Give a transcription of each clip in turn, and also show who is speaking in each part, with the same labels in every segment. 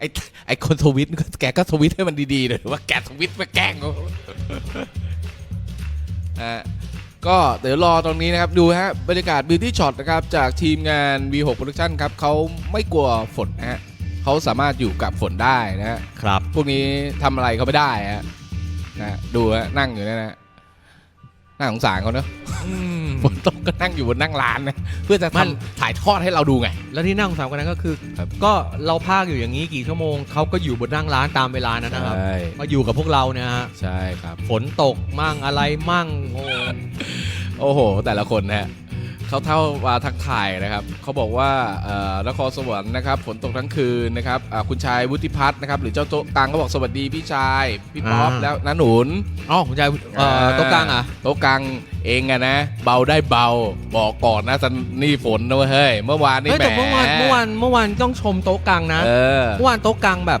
Speaker 1: ไอ้ไอ้คนทวิตก็แกก็ทวิตให้มันดีๆหน่อยว่าแกทวิตมาแกล้งเขาอะก็เดี๋ยวรอตรงนี้นะครับ ดูฮะบรรยากาศบิวตี้ช็อตนะครับ จากทีมงาน V6 Production ครับเขาไม่กลัวฝนนะฮะเขาสามารถอยู่กับฝนได้นะฮะ
Speaker 2: ครับ
Speaker 1: พวกนี้ทำอะไรเขาไม่ได้ฮะนะดูฮะนั่งอยู่เนี่ยนะ น่าสงสารเขาเนอะ
Speaker 2: อืม
Speaker 1: ฝนตกก็นั่งอยู่บนนั่งร้านนะเพื่อจะ
Speaker 2: มัน
Speaker 1: ทำถ่ายทอดให้เราดูไง
Speaker 2: แล้วที่น่าสงสารกว่านั้นก็คือ
Speaker 1: ครับ
Speaker 2: ก็เราพากอยู่อย่างนี้กี่ชั่วโมงเขาก็อยู่บนนั่งร้านตามเวลานั้นนะครับก็อยู่กับพวกเราเนี่ยฮะ
Speaker 1: ใช่ครับ
Speaker 2: ฝนตกมั่งอะไรมั่งโอ้
Speaker 1: โอ้โหแต่ละคนนะฮะ เขาเท่ามาทักทายนะครับเขาบอกว่าเอ่อนครสวรรค์นะครับฝนตกทั้งคืนนะครับอ่าคุณชายวุฒิพัฒน์นะครับหรือเจ้าโต๊ะกลางก็บอกสวัสดีพี่ชายพี่ป๊อปแล้วน้าหนุน
Speaker 2: อ๋อคุณชายเอ่อโต๊ะกลางอะ
Speaker 1: โต๊ะกลางเองอะนะเบาได้เบาบอกก่อนนะสันนี่ฝนนะเว้ยเฮ้ยเมื่อวานนี่
Speaker 2: เฮ้ย
Speaker 1: แหม
Speaker 2: แต่เมื่อวานเมื่อวานเมื่อวานต้องชมโต๊ะกลางนะ
Speaker 1: เออ
Speaker 2: เมื่อวานโต๊ะกลางแบบ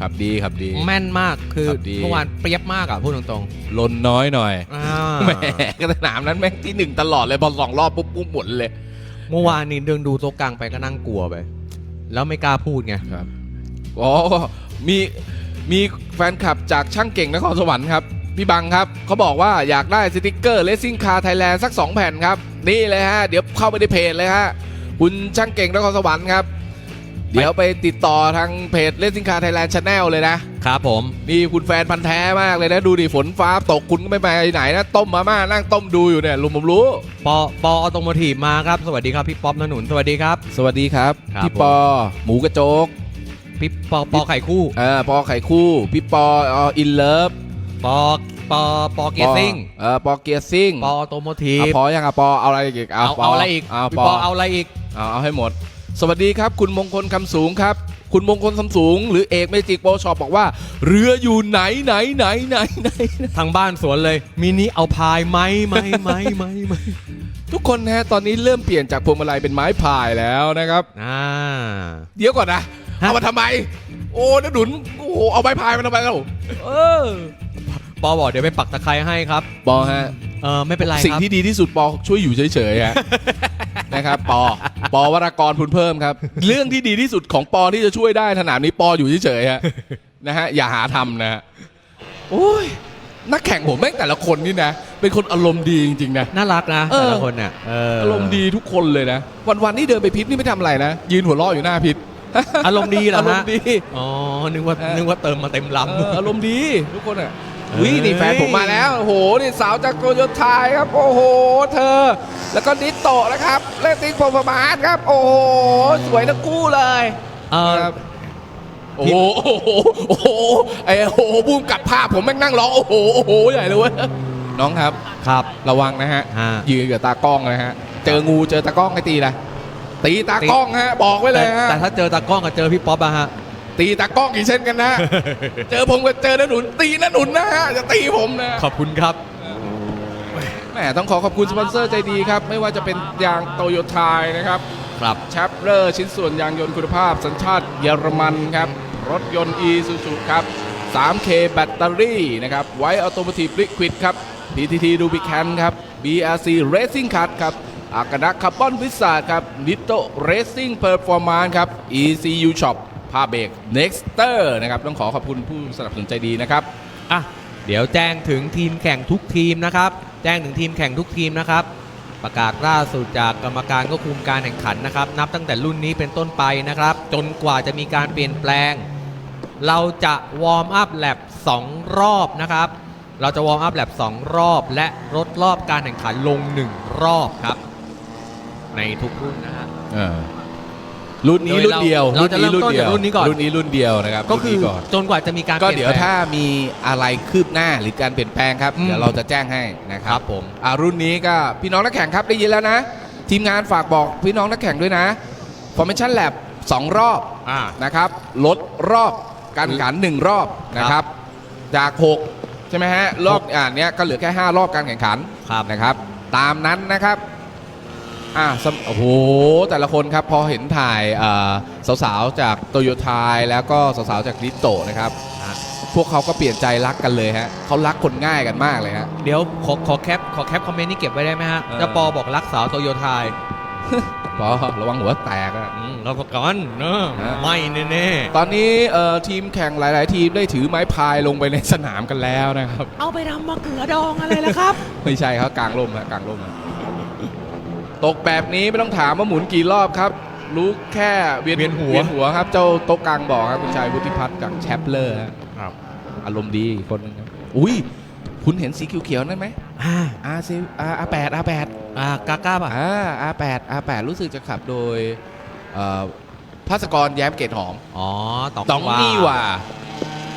Speaker 1: ขับดีขับดี
Speaker 2: แม่นมากคือ
Speaker 1: ครับดี
Speaker 2: เมื่อวานเปรียบมากอะพูดตรง
Speaker 1: ลนน้อยหน่อย
Speaker 2: ๆอ่า
Speaker 1: แหมกสนามนั้นแม่งที่หนึ่งตลอดเลยพอสองรอบปุ๊บปุ๊บหมดเลย
Speaker 2: เมื่อวานนี่เดินดูโต๊ะกลางไปก็นั่งกลัวไป แล้วไม่กล้าพูดไง
Speaker 1: ครับอ๋อมีมีแฟนคลับจากช่างเก่งนครสวรรค์ครับ พี่บังครับเขาบอกว่าอยากได้สติกเกอร์เลสซิ่งคาร์ไทยแลนด์สัก 2 แผ่นครับ นี่เลยฮะ เดี๋ยวเข้าไปในเพจเลยฮะ คุณช่างเก่งนครสวรรค์ครับ เดี๋ยวไปติดต่อทางเพจเลสซิ่งคาร์ไทยแลนด์ชาแนลเลยนะ
Speaker 2: ครับผม
Speaker 1: นี่คุณแฟนพันธ์แท้มากเลยนะ ดูดิฝนฟ้าตกคุณก็ไม่ไปไหนนะ ต้มมาม่านั่งต้มดูอยู่เนี่ยลุงผมรู้
Speaker 2: ปอปอออโตโมทีฟมาครับ สวัสดีครับพี่ป๊อปนหนุนสวัสดีครับ
Speaker 1: สวัสดีครับ
Speaker 2: ครับ
Speaker 1: พี่ปอ หมูกระโจก
Speaker 2: พี่ปอปอไข่คู่
Speaker 1: เออปอไข่คู่ พี่ปออินเลิฟ
Speaker 2: ปอปอปอเกียร์ซิ่ง
Speaker 1: เออปอเกียร์ซิ่ง
Speaker 2: ปอออโตโมทีฟ
Speaker 1: เอาพอยังอะปอเอาอะไรอีก
Speaker 2: เอา
Speaker 1: ป
Speaker 2: เอาอะไรอีก
Speaker 1: เอา
Speaker 2: พี่
Speaker 1: ปอ
Speaker 2: ปอเอาอะไรอีก
Speaker 1: เอาเอาให้หมด สวัสดีครับ คุณมงคลคำสูงครับ คุณมงคลคำสูง หรือเอกเมจิกโปรช็อปบอกว่า เรืออยู่ไหนไหนไหนไหนไหน
Speaker 2: ทางบ้านสวนเลย มินิเอาพายไหมไหมไหมไหมไหม
Speaker 1: ทุกคนนะฮะตอนนี้เริ่มเปลี่ยนจากพวงมาลัยเป็นไม้พายแล้วนะครับ
Speaker 2: อ่า
Speaker 1: เดี๋ยวก่อนนะ
Speaker 2: ฮะ
Speaker 1: เอามาทำไม โอ้นหนุนโอ้โหเอาไม้พายมาทำไมเรา
Speaker 2: เออ ปอบอกเดี๋ยวไปปักตะไคร้ให้ครับ
Speaker 1: ปอฮะ
Speaker 2: เออไม่เป็นไร
Speaker 1: สิ่ง
Speaker 2: ครับ
Speaker 1: ที่ดีที่สุดปอช่วยอยู่เฉยๆฮะ นะครับปอปอวรากรพุนเพิ่มครับ เรื่องที่ดีที่สุดของปอที่จะช่วยได้สนามนี้ปออยู่เฉยๆฮะ นะฮะอย่าหาทำนะฮะโอ้ยนักแข่งผมแม่งแต่ละคนนี่นะ เป็นคนอารมณ์ดีจริงๆนะ
Speaker 2: น่ารักนะ
Speaker 1: เออ
Speaker 2: แต่ละคนเนี่ยเออ
Speaker 1: อารมณ์ดีทุกคนเลยนะ วันๆนี่เดินไปพิษนี่ไม่ทำอะไรนะ ยืนหัวเราะอยู่หน้าพิษ
Speaker 2: อารมณ์ดีเหรอ
Speaker 1: อาร
Speaker 2: ฮะ
Speaker 1: มณ์ดี
Speaker 2: อ๋อนึกว่า
Speaker 1: เออ
Speaker 2: นึกว่าเติมมาเต็มล
Speaker 1: เอออารมณ์ดีทุกคนอะ
Speaker 2: เอ้ย
Speaker 1: วินี่แฟนผมมาแล้ว โอ้โห นี่สาวจากโตโยต้าครับ โอ้โห เธอ แล้วก็นิโตะนะครับ เลสติ้งโปรประมาณครับ โอ้โห สวยทั้งคู่เลยำ
Speaker 2: เออ
Speaker 1: ครับ โอ้โห โอ้โห โอ้โห ไอ้โอ้โหบูมกลับภาพผมแม่งนั่งร้องโอ้โห โอ้โห ใหญ่เลยเว้ย น้องครับ
Speaker 2: ครับ
Speaker 1: ระวังนะฮะ
Speaker 2: ฮะ
Speaker 1: ยืนกับตากล้องนะฮะ เจองูเจอตากล้องให้ตีนะตีตากล้องฮะ บอกไว้เล
Speaker 2: แต่
Speaker 1: ยฮะ
Speaker 2: แต่ถ้าเจอตากล้องกับเจอพี่ป๊อปอะฮะ
Speaker 1: ตีตากล้องอีกเช่นกันนะ เจอผมก็เจอน้าหนุน ตีน้าหนุนนะฮะจะตีผมนะ
Speaker 2: ขอบคุณครับ
Speaker 1: แหมต้องขอขอบคุณสปอนเซอร์ใจดีครับ ไม่ว่าจะเป็นยางโตโยต้านะครับ
Speaker 2: ครับ
Speaker 1: แชปเลอร์ชิ้นส่วนยางยนต์คุณภาพสัญชาติเยอรมันครับ รถยนต์ e s u z u ครับ 3K แบตเตอรี่นะครับไวออโต o t i v e Liquid ครับ PTT Rubicon ครับ BRC Racing Card ครับอากานะคาร์บอนวิสาครับ Nitto Racing Performance ครับ ECU Shop ผ้าเบรก Nexter นะครับต้องขอขอบคุณผู้สนับสนุนใจดีนะครับ
Speaker 2: อะเดี๋ยวแจ้งถึงทีมแข่งทุกทีมนะครับ แจ้งถึงทีมแข่งทุกทีมนะครับ ประกาศล่าสุดจากกรรมการควบคุมการแข่งขันนะครับ นับตั้งแต่รุ่นนี้เป็นต้นไปนะครับ จนกว่าจะมีการเปลี่ยนแปลง เราจะวอร์มอัพแลบ2รอบนะครับ เราจะวอร์มอัพแลบ2รอบ และลดรอบการแข่งขันลง 1 รอบครับ ในทุกรุ่นนะฮะ
Speaker 1: รุ่นนี้
Speaker 2: โดย
Speaker 1: รุ่นเดียว
Speaker 2: เราจะเริ่มต้นจากรุ่นนี้ก่อน
Speaker 1: รุ่นนี้รุ่นเดียวนะครับ
Speaker 2: ก็คือ
Speaker 1: รุ่นนี้ก่อน
Speaker 2: จนกว่าจะมีการ
Speaker 1: ก็
Speaker 2: ปลี่
Speaker 1: เดี๋
Speaker 2: ย
Speaker 1: ย
Speaker 2: น
Speaker 1: ว
Speaker 2: แปลง
Speaker 1: ถ้ามีอะไรคืบหน้าหรือการเปลี่ยนแปลงครับ
Speaker 2: อืม
Speaker 1: เดี๋ยวเราจะแจ้งให้นะค
Speaker 2: ค
Speaker 1: รั
Speaker 2: รั
Speaker 1: บบ
Speaker 2: ผม
Speaker 1: อ่ารุ่นนี้ก็พี่น้องนักแข่งครับได้ยินแล้วนะ ทีมงานฝากบอกพี่น้องนักแข่งด้วยนะ Formation Lab 2 รอบ
Speaker 2: อ่า
Speaker 1: นะครับลดรอบการแข่งขัน 1 รอบนะครับ จาก 6 ใช่ไหมฮะ รอบอ่าเนี้ยก็เหลือแค่ 5 รอบการแข่งขัน
Speaker 2: ครับ
Speaker 1: นะครับ ตามนั้นนะครับ อ่าสำโอ้โห แต่ละคนครับ พอเห็นถ่ายอ่าสาวๆ จากโตโยต้าแล้วก็สาวๆ จากลิโตนะครับ
Speaker 2: อะ
Speaker 1: พวกเขาก็เปลี่ยนใจรักกันเลยฮะเขารักคนง่ายกันมากเลยฮะ
Speaker 2: เดี๋ยวขอขอแคปขอแคปคอมเมนต์นี้เก็บไว้ได้ไหมฮะ
Speaker 1: เออ
Speaker 2: เจ้าปอบอกรักสาวโตโยไทย
Speaker 1: ปอระวังหัวแตกอะ
Speaker 2: อืมรับประกันเนอะ
Speaker 1: ฮะ
Speaker 2: ไม่แน่
Speaker 1: ตอนนี้เอ่อทีมแข่งหลาย ๆ ทีมได้ถือไม้พายลงไปในสนามกันแล้วนะครับ
Speaker 2: ๆเอาไปทำมะเขือดองอะไรล่ะครับ
Speaker 1: ไม่ใช่ครับกลางร่มฮะกลางร่มฮะ ตกแบบนี้ไม่ต้องถามว่าหมุนกี่รอบครับ รู้แค่เวียน
Speaker 2: เวียนหัว
Speaker 1: เวียนหัวครับ เจ้าโต๊ะกลางบอกครับคุณชายวุฒิพัฒน์จากแชปเลอร์ฮะ
Speaker 2: ครับ
Speaker 1: อารมณ์ดีอีกคนหนึงครับอุ้ยคุณเห็นสีเขียวๆนั่นไหม
Speaker 2: อ่า
Speaker 1: R ซี R R แปด R แปด
Speaker 2: อ่ากาก้าป่ะ
Speaker 1: อ่า R แปด R แปดรู้สึกจะขับโดยเอ่อภาสกรแย้มเกตหอม
Speaker 2: อ๋อตอง
Speaker 1: ตองนี่ว่า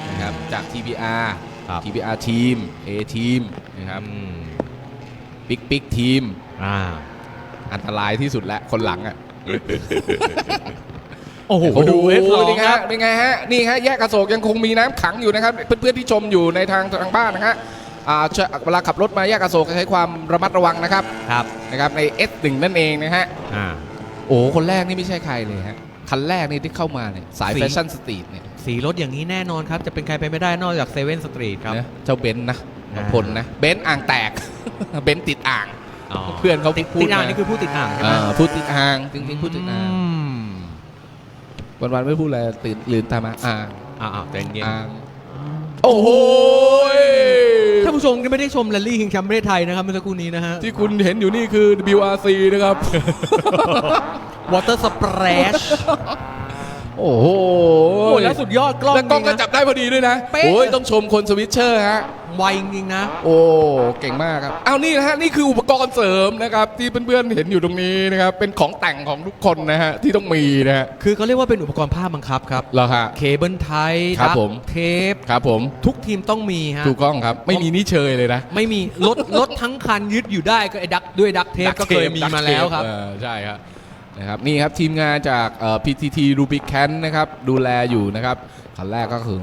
Speaker 1: นะครับ จาก TBR
Speaker 2: ครับ
Speaker 1: TBR ทีม A ทีมนะครับ
Speaker 2: อืม
Speaker 1: ปิ๊กปิ๊กทีม
Speaker 2: อ่า
Speaker 1: อันตรายที่สุดแล้วคนหลังอะ
Speaker 2: โอ้โห
Speaker 1: โอ้โห
Speaker 2: ดูเอสสอง
Speaker 1: นี่
Speaker 2: ค
Speaker 1: ฮะ
Speaker 2: รับ
Speaker 1: เป็นไงฮะนี่ฮะแยกอโศกยังคงมีน้ำขังอยู่นะครับ เพื่อนๆที่ชมอยู่ในทางทางบ้านนะฮะอ่าเชเวลาขับรถมาแยกอโศกใช้ความระมัดระวังนะครับ
Speaker 2: ครับ
Speaker 1: นะครับใน S1 นั่นเองนะฮะ
Speaker 2: อ่า
Speaker 1: โอ้คนแรกนี่ไม่ใช่ใครเลยฮะคันแรกนี่ที่เข้ามาเนี่ยสาย
Speaker 2: สี
Speaker 1: แฟชั่นสตรีทเนี่ย
Speaker 2: สีรถอย่างนี้แน่นอนครับ จะเป็นใครไปไม่ได้นอกจากเซเว่นสตรีทครับ
Speaker 1: นะเจ้าเบนซ์นะ
Speaker 2: อ่า
Speaker 1: พลนะเบนซ์อ่างแตกเบนซ์ติดอ่าง
Speaker 2: อ๋อ
Speaker 1: เพื่อนเขา
Speaker 2: ติด
Speaker 1: พูด
Speaker 2: ติดอ่าง
Speaker 1: มานี่
Speaker 2: นี่คือผู้ติดอ่างใช่ไหม
Speaker 1: อ่าพูดติดอ่างจริงๆพูดติดอ่าง
Speaker 2: ม
Speaker 1: วันๆไม่พูดอะไรตื่นลืมตามมาอ่าง
Speaker 2: อ่าอ่าใจเย็น
Speaker 1: อ่างโอ้โห
Speaker 2: ท่านผู้ชมก็ไม่ได้ชมแรลลี่คิงแชมป์ประเทศไทยนะครับเมื่อสักครู่นี้นะฮะ
Speaker 1: ที่คุณเห็นอยู่นี่คือ WRC นะครับ
Speaker 2: วอเตอร์สเปรช
Speaker 1: โอ้โห
Speaker 2: โอ้แล้วสุดยอดกล้อง
Speaker 1: แล้วกล้องก็
Speaker 2: จรินะ
Speaker 1: จับได้พอดีด้วยนะ
Speaker 2: เป๊ะ
Speaker 1: โอ้ยต้องชมคนสวิตเชอร์ฮะ
Speaker 2: ไวจริงๆนะ
Speaker 1: โอ้ เก่งมากครับ เอานี่นะฮะ นี่คืออุปกรณ์เสริมนะครับ ที่เพื่อนๆเห็นอยู่ตรงนี้นะครับ เป็นของแต่งของทุกคนนะฮะ ที่ต้องมีนะฮะ
Speaker 2: คือเขาเรียกว่าเป็นอุปกรณ์ภาพบังคับครับ
Speaker 1: เหรอฮะ
Speaker 2: เคเบิลไทย
Speaker 1: ครับผม
Speaker 2: เทป
Speaker 1: ครับผม
Speaker 2: ทุกทีมต้องมีฮะ
Speaker 1: ถูกต้องครับ ไม่มีนี่เชยเลยนะ
Speaker 2: ไม่มีรถรถทั้งคันยึดอยู่ได้ก็ไอ้ดักด้วยดักเทปก็เคยมีมาแล้วครับ
Speaker 1: เออใช่ครับ นะครับนี่ครับทีมงานจากเอ่อ PTT Rubicon นะครับดูแลอยู่นะครับคันแรกก็คือ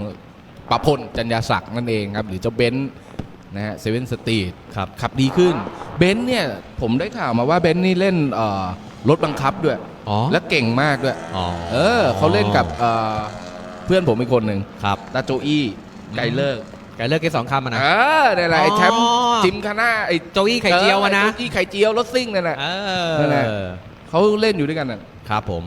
Speaker 1: ปะพลจัญญาศักดิ์นั่นเองครับหรือเจ้าเบนซ์นะฮะเซเว่นสตรีท
Speaker 2: ครับ
Speaker 1: ขับดีขึ้นเบนซ์เนี่ยผมได้ข่าวมาว่าเบนซ์นี่เล่นเอ่อรถบังคับด้วย
Speaker 2: อ๋อ
Speaker 1: และเก่งมากด้วย
Speaker 2: อ๋อ
Speaker 1: เออเขาเล่นกับเอ่อเพื่อนผมอีกคนหนึ่ง
Speaker 2: ครับ
Speaker 1: ตาโจอี้ไกเลอร์
Speaker 2: ไก่เลิกเกสองคำอะนะ
Speaker 1: เออนี่นแหละไอ้แชมป์
Speaker 2: อ๋อ
Speaker 1: จิมคาน่าไอ้
Speaker 2: โจอี้ไข่เจียวอะนะ
Speaker 1: โจอี้ไข่เจียวรถซิ่งนั่นแหละ
Speaker 2: เอ
Speaker 1: นั่นแหละ
Speaker 2: อ
Speaker 1: เขาเล่นอยู่ด้วยกันน่ะ
Speaker 2: ครับผม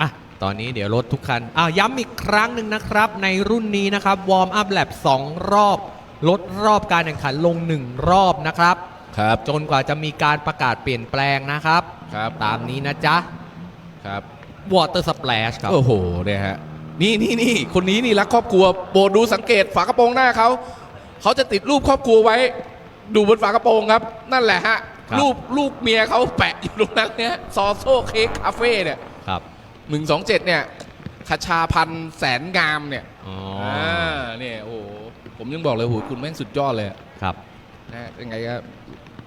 Speaker 2: อะ ตอนนี้เดี๋ยวรถทุกคัน อะย้ำอีกครั้งหนึ่งนะครับ ในรุ่นนี้นะครับ วอร์มอัพแลบ2รอบ ลดรอบการแข่งขันลง 1 รอบนะครับ
Speaker 1: ครับ
Speaker 2: จนกว่าจะมีการประกาศเปลี่ยนแปลงนะครับ
Speaker 1: ครับ
Speaker 2: ตามนี้นะจ๊ะ
Speaker 1: ครับ
Speaker 2: Water Splash ครับ
Speaker 1: โอ้โห เนี่ยฮะ นี่นี่นี่ คนนี้นี่รักครอบครัว โปรดดูสังเกตฝากระโปรงหน้าเขา เขาจะติดรูปครอบครัวไว้ ดูบนฝากระโปรงครับ นั่นแหละฮะ
Speaker 2: ครับ
Speaker 1: รูปลูกเมียเขาแปะอยู่ตรงนั้นเนี่ยซอโซเค้กคาเฟ่เนี่ย
Speaker 2: ครับ
Speaker 1: หนึ่งสองเจ็ดเนี่ยคชาพันธ์แสนงามเนี่ย
Speaker 2: อ๋อ
Speaker 1: อ่าเนี่ยโอ้โหผมยังบอกเลยโอ้โหคุณแม่งสุดยอดเลยอะ
Speaker 2: ครับ
Speaker 1: นะฮะยังไงก็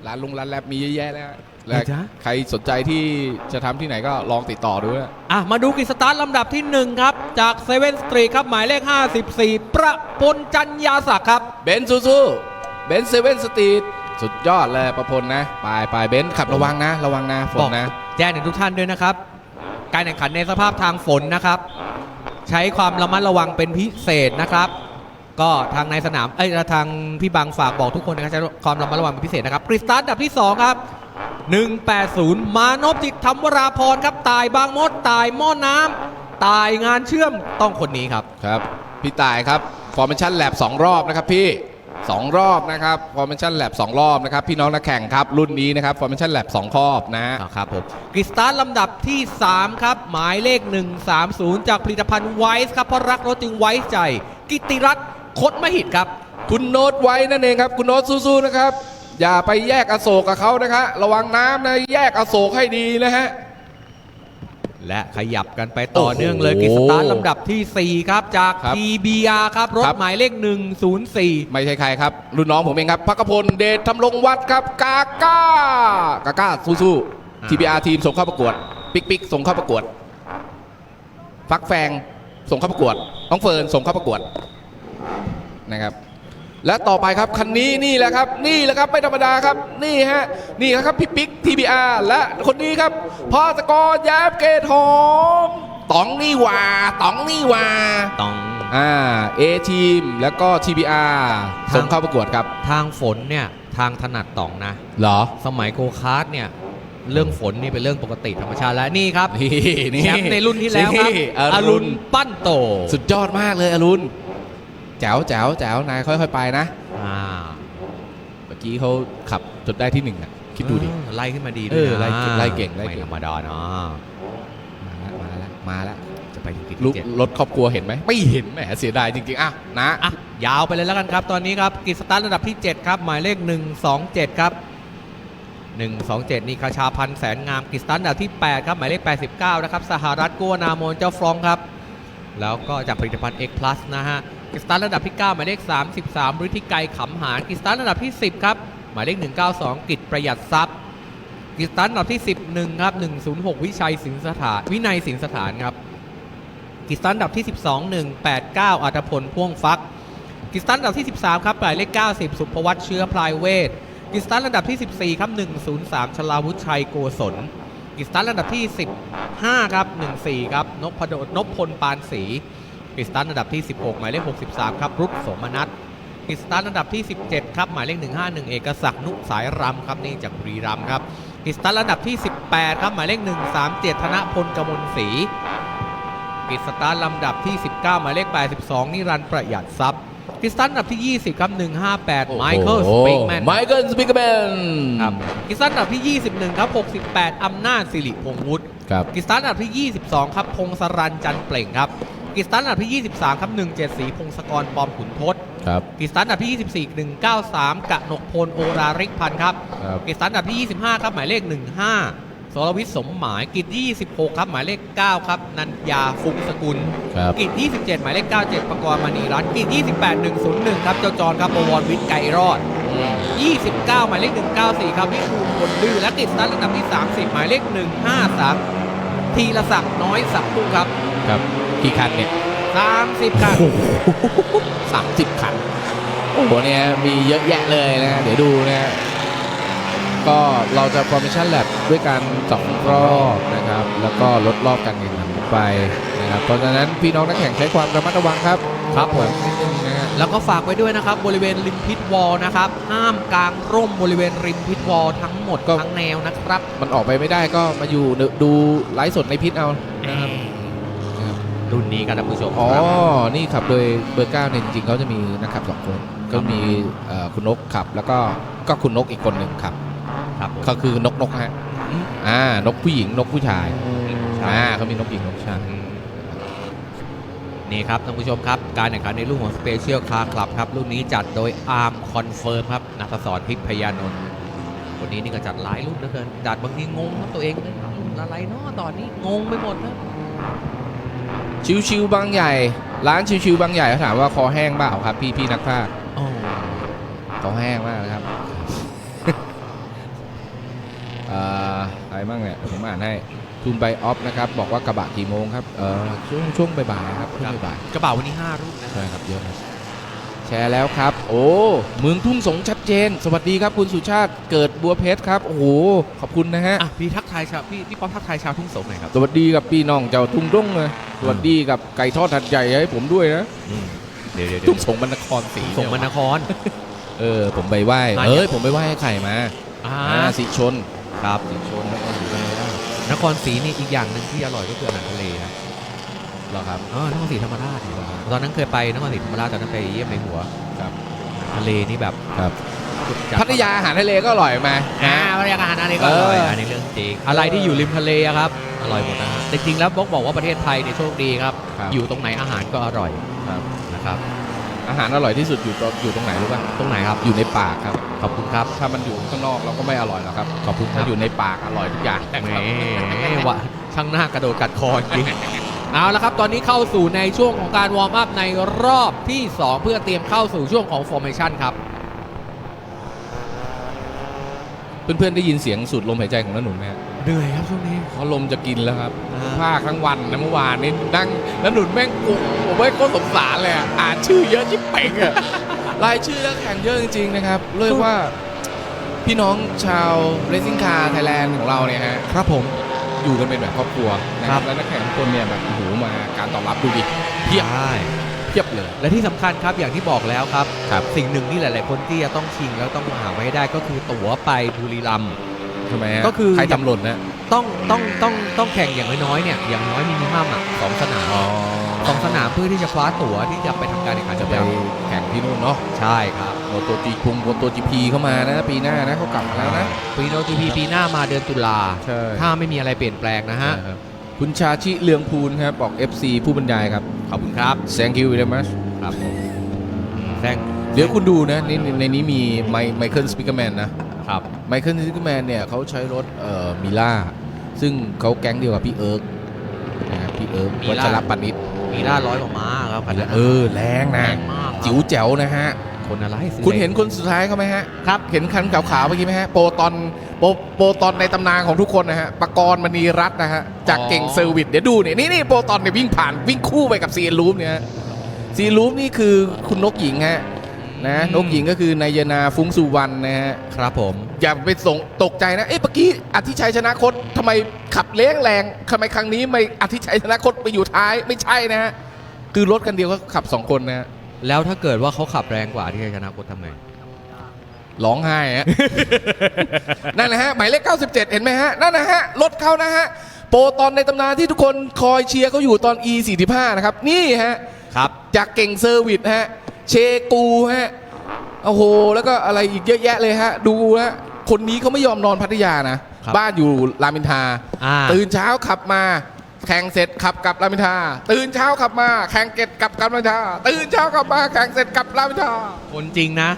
Speaker 1: ร้านลงร้านแลบมีเยอะแยะแล้ว
Speaker 2: เหรอจ๊ะ
Speaker 1: ใครสนใจที่จะทำที่ไหนก็ลองติดต่อดูนะ
Speaker 2: อะมาดูกิจสตาร์ทลำดับที่ 1 ครับ จากเซเว่นสตรีครับ หมายเลข 54 ประพลจันยาศักดิ์ครับ
Speaker 1: เบนซ์ซูซูเบนซ์เซเว่นสตรีท สุดยอดเลยประพลนะไปไปเบนซ์ขับระวังนะ ระวังนะฝนนะ
Speaker 2: แจ้งถึงทุกท่านด้วยนะครับ การแข่งขันในสภาพทางฝนนะครับ ใช้ความระมัดระวังเป็นพิเศษนะครับ ก็ทางในสนามเอ้ยทางพี่บังฝากบอกทุกคนนะครับใช้ความระมัดระวังเป็นพิเศษนะครับกริสตาร์ทอันดับที่ 2 ครับ 180 มานพจิตธรรมวราพรครับตายบางมดตายหม้อน้ำตายงานเชื่อมต้องคนนี้ครับ
Speaker 1: ครับ พี่ต่ายครับฟอร์เมชั่นแลบสองรอบนะครับพี่ สองรอบนะครับฟอร์เมชั่นแลบสองรอบนะครับ พี่น้องนักแข่งครับ รุ่นนี้นะครับฟอร์เมชั่นแลบสองครอบนะ
Speaker 2: ครับผมกริสตาร์ทลำดับที่ 3 ครับ หมายเลข 130 จากผลิตภัณฑ์ไวส์ครับ เพราะรักรถจึงไว้ใจ กิตติรัตน์คดมหิตครับ
Speaker 1: คุณโน้ตไว้นั่นเองครับ คุณโน้ตสู้ๆนะครับ อย่าไปแยกอโศกกับเขานะครับระวังน้ำนะแยกอโศกให้ดีนะฮะ
Speaker 2: และขยับกันไปต่อเนื่องเลย
Speaker 1: โอ้โห
Speaker 2: กริสตาร์ทลำดับทีสี่ 4 ครับ จาก
Speaker 1: ครับ
Speaker 2: TBR ครับ รถ
Speaker 1: ครับ
Speaker 2: หมายเลข 104
Speaker 1: ไม่ใช่ใครครับ รุ่นน้องผมเองครับพักพลเดชทำรงวัดครับ กาก้ากาก้าสู้
Speaker 2: อ่า
Speaker 1: ๆ TBR ทีมส่งเข้าประกวด ปิ๊กปิ๊กส่งเข้าประกวด ฟักแฟงส่งเข้าประกวดน้องเฟิร์นส่งเข้าประกวดนะครับ และต่อไปครับคันนี้นี่แหละครับ นี่แหละครับไม่ธรรมดาครับ นี่ฮะนี่นะครับพี่ปิ๊ก TBR และคนนี้ครับพาสกรแย้มเกตหอมต๋องนี่หว่าต๋องนี่หว่า
Speaker 2: ต้อง
Speaker 1: อ่า A ทีมแล้วก็ TBR ส่งเข้าประกวดครับ
Speaker 2: ทางฝนเนี่ยทางถนัดต่องนะ
Speaker 1: เหรอ
Speaker 2: สมัยโกคาร์ดเนี่ยเรื่องฝนนี่เป็นเรื่องปกติธรรมชาติแล้วนี่ครับ
Speaker 1: นี่นี่
Speaker 2: แชมป์ในรุ่นที่แล้วครับ
Speaker 1: นี่
Speaker 2: อ
Speaker 1: อ
Speaker 2: รุ
Speaker 1: รุ
Speaker 2: ณ
Speaker 1: ณ
Speaker 2: ปั้นโต
Speaker 1: สุดยอดมากเลยอรุณ แจ๋วแจ๋วแจ๋วนายค่อยๆไปนะ
Speaker 2: อ่า
Speaker 1: เมื่อกี้เขาขับจนได้ที่หนึ่งอะคิดดูดิ
Speaker 2: เออไล่ขึ้นมาดี
Speaker 1: เออไล่เก่งไล่เก่งไล่เก่ง
Speaker 2: ไม่ธรรมดาเนาะ
Speaker 1: มาแล้วมาแล้ว
Speaker 2: จะไปถึงที่
Speaker 1: ลูก
Speaker 2: เจ็ด
Speaker 1: รถครอบครัวเห็นไหมไม่เห็นแหมเสียดายจริงๆอะนะ
Speaker 2: อะยาวไปเลยแล้วกันครับ ตอนนี้ครับกิจสตาร์ทระดับที่ 7 ครับหมายเลข 127 ครับ 127 นี่คาชาพันธ์แสนงามกิจสตาร์ทระดับที่ 8 ครับ หมายเลข 89 นะครับ สหรัฐกัวนามนเจ้าฟรองก์ครับ แล้วก็จากผลิตภัณฑ์ X Plus นะฮะ กิสตาร์ทระดับที่ 9 หมายเลข 33ฤทธิไกรขำหารกิสตาร์ทระดับที่ 10 ครับ หมายเลข 192 กิจประหยัดทรัพย์กิสตาร์ทระดับที่ 11 ครับ 106 วิชัยสินสถาน วินัยสินสถานครับกิสตันดับที่ 12 189อัตพลพ่วงฟักกิสตันดับที่ 13 ครับ หมายเลข 90 สุภวัตเชื้อพลายเวทกิสตันระดับที่ 14 ครับ 103ชลาวุฒิชัยโกศลกิสตันระดับที่ 15 ครับ 14 ครับ นพดนพพลปานศรี กิจสตันระดับที่ 16 หมายเลข 63 ครับรุตสมนัทกิจสตาร์ทระดับที่ 17 ครับหมายเลข 151 เอกศักดิ์นุสายรำครับนี่จากบุรีรัมย์ครับกิจสตาร์ทระดับที่ 18 ครับหมายเลข 137 ธนพลกมลศรีกิจสตาร์ทลำดับที่ 19 หมายเลข 82 นิรันดร์ประหยัดทรัพย์กิจสตาร์ทลำดับที่ 20 ครับ 158 ไมเคิลสปิกแมน
Speaker 1: ไมเคิลสปิกแมน
Speaker 2: ครับกิจสตาร์ทลำดับที่ 21 ครับ 68 อำนาจสิริพงษ์วุฒิ
Speaker 1: ครับ
Speaker 2: กิจสตาร์ทอันดับที่ 22 ครับ พงศรันจันทร์เปล่งครับ กิจสตาร์ทอันดับที่ 23 ครับ 17 สีพงศกรปลอมขุนทศ
Speaker 1: ครับ
Speaker 2: กิจสตาร์ทอันดับที่ 24 193 กะหนกพลโอราริกพันธ์ครับ
Speaker 1: ครับ
Speaker 2: กิจสตาร์ทอันดับที่ 25 ครับ หมายเลข 15 สรวิทย์สมหมายกิจ26 ครับหมายเลข 9 ครับ นันยาฟุ้งสกุล
Speaker 1: ครับ
Speaker 2: กิจ27 หมายเลข 97 ประกรณ์มณีรัตน์กิจ28 101 ครับ เจ้าจรครับบวรวิทย์ไกรรอด 29 หมายเลข 194 ครับวิทูลคนดื้อและกิจสตาร์ทอันดับที่ 30 หมายเลข 153ทีละศักดิ์น้อยสักตุ้งครับ
Speaker 1: ครับ กี่คันเนี่ย
Speaker 2: 30ครับ
Speaker 1: สามสิบคัน โอ้โหเนี่ยมีเยอะแยะเลยนะ เดี๋ยวดูนะฮะก็เราจะ Formation Lab ด้วยกันสองรอบนะครับ แล้วก็ลดรอบการแข่งขันไปนะครับ เพราะฉะนั้นพี่น้องนักแข่งใช้ความระมัดระวังครับ
Speaker 2: ครับผม
Speaker 1: นิดนึงนะฮะ
Speaker 2: แล้วก็ฝากไว้ด้วยนะครับ บริเวณริมพิษวอลนะครับ ห้ามกางร่มบริเวณริมพิษวอลทั้งหมด
Speaker 1: ก็
Speaker 2: ทั้งแนวนะครับ
Speaker 1: มันออกไปไม่ได้ก็มาอยู่ดูไลฟ์สดในพิษเอานะครับนะค รับ
Speaker 2: รุ่นนี้กันนะผู้ชม
Speaker 1: อ๋อ
Speaker 2: ครับ
Speaker 1: นี่ขับโดยเบอร์เก้าเนี่ยจริงๆเขาจะมีนักขับสองคน ก็มีเอ่อคุณนกขับ แล้วก็ก็คุณนกอีกคนหนึ่งขับ
Speaker 2: ครับผม
Speaker 1: ก็คือนกนกฮะ
Speaker 2: อืม
Speaker 1: อ่านกผู้หญิงนกผู้ชาย
Speaker 2: ใช่
Speaker 1: อ่าเขามีนกหญิงนกชาย
Speaker 2: อืมนี่ครับท่านผู้ชมครับ การแข่งขันในรุ่นของ Special Car Club ครับ รุ่นนี้จัดโดย Arm Confirm ครับนัทศรพิพยานนท์วันนี้นี่ก็จัดหลายรุ่นเหลือเกินจัดบางทีงงครับตัวเองเลยรุ่นอะไรเนาะตอนนี้งงไปหมดนะ
Speaker 1: ชิวๆบางใหญ่ ร้านชิวๆบางใหญ่เขาถามว่าคอแห้งเปล่าครับ พี่พี่นักพากย์
Speaker 2: โอ้
Speaker 1: คอแห้งมากนะครับอ่าอะไรบ้างเนี่ยผมอ่านให้ทูนไบออฟนะครับ บอกว่ากระบะกี่โมงครับเออช่วงช่วงบ่ายๆครับช่วงบ่ายๆ
Speaker 2: กระเป๋าวันนี้5รุ่นนะ
Speaker 1: ใช่ครับเยอะครับแชร์แล้วครับ โอ้เมืองทุ่งสงชัดเจน สวัสดีครับคุณสุชาติเกิดบัวเพชรครับ โอ้โห ขอบคุณนะฮะ
Speaker 2: อะพี่ทักทายชาวพี่พี่ป๊อปทักทายชาวทุ่งสงหน่อยครับ
Speaker 1: สวัสดีกับพี่น้องเจ้าทุ่งดงเลย สวัสดีกับไก่ทอดหัดใหญ่ให้ผมด้วยนะ
Speaker 2: เดี๋ยวเดี๋ยว
Speaker 1: ทุ่งสงบรรณครศรี
Speaker 2: ส่งมานคร
Speaker 1: เออ ผมไปไหว้
Speaker 2: มา
Speaker 1: เอ้ยผมไปไหว้ไข่มา
Speaker 2: อ่า
Speaker 1: อ่าสีชน
Speaker 2: ครับ
Speaker 1: สีชนแล้วก็สีอะไรบ้าง
Speaker 2: นครศรีนี่อีกอย่างหนึ่งที่อร่อยก็คืออาหารทะเลนะ
Speaker 1: เหรอครับ
Speaker 2: เออนครศรีธรรมราชเนี่ยตอนนั้นเคยไปนครศรีธรรมราชตอนนั้นไปเยี่ยมในหัว
Speaker 1: ครับ
Speaker 2: ทะเลนี่แบบ
Speaker 1: ครับ
Speaker 2: สุดจัด
Speaker 1: พัทยาอาหารทะเลก็อร่อยมา
Speaker 2: อ่า
Speaker 1: นะ
Speaker 2: พัทยาอาหารทะเลก็อร่อย
Speaker 1: เอออั
Speaker 2: อันนี้เรื่องจริงอะไรที่อยู่ริมทะเลอะครับ อร่อยหมดนะฮะ แต่จริงๆแล้วบอกบอกว่าประเทศไทยเนี่ยโชคดีครับ
Speaker 1: ครับ
Speaker 2: อยู่ตรงไหนอาหารก็อร่อย
Speaker 1: ครับ
Speaker 2: นะครับ
Speaker 1: อาหารอร่อยที่สุดอยู่ตรงอยู่ตรงไหนรู้ป่ะ
Speaker 2: ตรงไหนครับ
Speaker 1: อยู่ในปากครับ
Speaker 2: ขอบคุณครับ
Speaker 1: ถ้ามันอยู่ข้างนอกเราก็ไม่อร่อยหรอกครับ
Speaker 2: ขอบคุณค
Speaker 1: ถ้า
Speaker 2: รับ
Speaker 1: อยู่ในปากอร่อยทุกอย่าง
Speaker 2: แหมวะช่างหน้ากระโดดกัดคอจริงเอาละครับ ตอนนี้เข้าสู่ในช่วงของการวอร์มอัพในรอบที่ 2 เพื่อเตรียมเข้าสู่ช่วงของ formation ครับ
Speaker 1: เพื่อนๆได้ยินเสียงสูดลมหายใจของน้าหนุ่มไหมฮะ
Speaker 2: เหนื่อยครับช่วงนี้
Speaker 1: เขาลมจะกินแล้วครับ
Speaker 2: อ่า
Speaker 1: ภาคทั้งวันนะเมื่อวานนี้นั่งน้าหนุ่มแม่งกุมผมว่าก็สงสารเลยอะอ่านชื่อเยอะชิบเป่งอะรายชื่อนักแข่งเยอะจริงๆนะครับเรียกว่าพี่น้องชาว Racing Car Thailand ของเราเนี่ยฮะ
Speaker 2: ครับผม
Speaker 1: อยู่กันเป็นแบบครอบครัวนะค
Speaker 2: ครั
Speaker 1: รับบแล้วนักแข่งทุกคนเนี่ยแบบโอ้โหมาการตอบรับดูดิเพียบ
Speaker 2: ใช่
Speaker 1: เพียบเลย
Speaker 2: และที่สำคัญครับอย่างที่บอกแล้วครับ
Speaker 1: ครับ
Speaker 2: สิ่งหนึ่งที่หลาย ๆ คนที่จะต้องชิงแล้วต้องหาไว้ให้ได้ก็คือตั๋วไปบุรีรัมย์
Speaker 1: ใช่ไหมฮะ
Speaker 2: ก็คือ
Speaker 1: ใครทำหล่นนะ
Speaker 2: ต้องต้องต้องต้องแข่งอย่างน้อยๆเนี่ยอย่างน้อยมินิมัมอะสองสนามสองสนามเพื่อที่จะคว้าตั๋วที่จะไปทำการแข่งขัน
Speaker 1: จะไป
Speaker 2: ยาว
Speaker 1: แข่งที่นู่นเนาะ
Speaker 2: ใช่ครับ
Speaker 1: โมโตจีพุงโมโตจีพีเข้ามานะ ปีหน้านะเขากลับมาแล้วนะ
Speaker 2: ปีโนจีพีปีหน้ามาเดือนตุลา
Speaker 1: ใช่
Speaker 2: ถ้าไม่มีอะไรเปลี่ยนแปลงนะฮะ
Speaker 1: ครับคุณชาชิเลืองพูนครับบอก FC ผู้บรรยายครับ
Speaker 2: ขอบคุณครับ
Speaker 1: thank you very much
Speaker 2: ครับผมแซง
Speaker 1: เดี๋ยวคุณดูนะนี่ในนี้มีไมไมเคิลสปิเกอร์แมนนะ ครับไมเคิลสปิเกอร์แมนเนี่ยเขาใช้รถเอ่อมิล่าซึ่งเขาแก๊งเดียวกับพี่เอิร์กนะครับพี่เอิร์กวัชรปนิช
Speaker 2: มีล่าร้อยกว่าม้าครับคันนั้น
Speaker 1: เออแรง
Speaker 2: แร
Speaker 1: นะ
Speaker 2: งมากครับ
Speaker 1: จิ๋วแจ๋วนะฮะ
Speaker 2: คนอะไรซื้อ
Speaker 1: คุณเห็นคนสุดท้ายเขาไหมฮะ
Speaker 2: ครับ
Speaker 1: เห็นคันขาวๆเมื่อกี้ไหมฮะ โปรตอนโปรโปรตอนในตำนานของทุกคนนะฮะปกรณ์มณีรัตน์นะฮะ จากเก่งเซอร์วิสเดี๋ยวดูเนี่ยนี่นี่โปรตอนเนี่ยวิ่งผ่านวิ่งคู่ไปกับซีนลูปเนี่ยซีนลูปนี่คือคุณนกหญิงฮะ นะนกหญิงก็คือนายนาฟุ้งสุวรรณนะฮะ
Speaker 2: ครับผม
Speaker 1: อย่าไปส่งตกใจนะ เอ๊ะเมื่อกี้อธิชัยชนะคดทำไมขับเลี้ยงแรงทำไมครั้งนี้ไม่อธิชัยชนะคดไปอยู่ท้ายไม่ใช่นะฮะคือรถกันเดียวก็ขับสองคนนะฮะ
Speaker 2: แล้วถ้าเกิดว่าเขาขับแรงกว่าที่จะชนะกดทำไง
Speaker 1: ร้องไห้ฮะ นั่นนะฮะ หมายเลข 97 เห็นไหมฮะ นั่นนะฮะ รถเขานะฮะ โปรตอนในตำนานที่ทุกคนคอยเชียร์เขาอยู่ตอน E 45 นะครับ นี่ฮะ
Speaker 2: ครับ
Speaker 1: จากเก่งเซอร์วิสฮะ เชกูฮะโอ้โหแล้วก็อะไรอีกเยอะแยะเลยฮะ ดูฮะคนนี้เขาไม่ยอมนอนพัทยานะ
Speaker 2: ครับ
Speaker 1: บ้านอยู่รามอินทรา
Speaker 2: อ่า
Speaker 1: ตื่นเช้าขับมา แข่งเสร็จขับกลับรามอินทราตื่นเช้าขับมาแข่งเกตกลับรามอินทราตื่นเช้ากลับมาแข่งเสร็จกลับรามอินทรา
Speaker 2: คนจริงนะ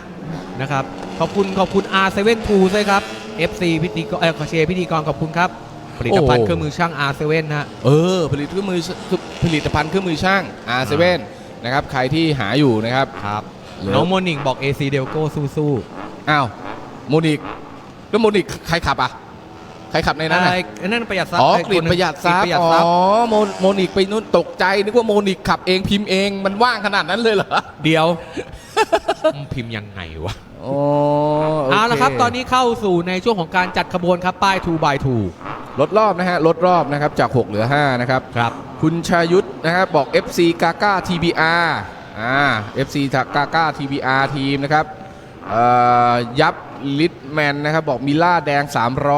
Speaker 2: นะครับ ขอบคุณขอบคุณ R7 Tools ด้วยครับ FC พิธีกรเออขอเชียร์พิธีกรขอบคุณครับ ผลิตภัณฑ์
Speaker 1: โอ้
Speaker 2: เครื่องมือช่าง R7 นะฮะ
Speaker 1: เออผลิตเครื่องมือคือผลิตภัณฑ์เครื่องมือช่าง R7 นะครับ ใครที่หาอยู่นะครับ
Speaker 2: ครับ
Speaker 1: เหลือ
Speaker 2: น้องโมนิงบอก AC d e l c o สู้
Speaker 1: อ้าวโมนิกแล้วโมนิกใครขับอะ ใครขับใน
Speaker 2: ๆ
Speaker 1: นั้น
Speaker 2: อะไร
Speaker 1: น่ะ
Speaker 2: นั่นประหยัดทรัพย์
Speaker 1: อ๋อ
Speaker 2: ไอ้
Speaker 1: กลิ่น
Speaker 2: คนหนึ่ง
Speaker 1: ประหยัดทรัพ
Speaker 2: ก
Speaker 1: ย์
Speaker 2: ลิ่นประหยัด
Speaker 1: อ๋
Speaker 2: ทรัพย์
Speaker 1: อโมโมนิกไปนู่นตกใจ นึกว่าโมนิกขับเองพิมพ์เองมันว่างขนาดนั้นเลยเหรอ
Speaker 2: เดียว มึงพิมพ์ยังไงวะ
Speaker 1: โอ้โเอา
Speaker 2: ละครับ ตอนนี้เข้าสู่ในช่วงของการจัดขบวนครับ ป้าย 2 by 2
Speaker 1: ลดรอบนะฮะลดรอบนะครับจาก 6 เหลือ 5 นะครับ
Speaker 2: ครับ
Speaker 1: คุณชายุทธนะครับบอก FC กาก้า TBR อ่า FC จากกาก้า TBR ทีมนะครับเอ่อยับลิทแมนนะครับบอกมิล่าแดง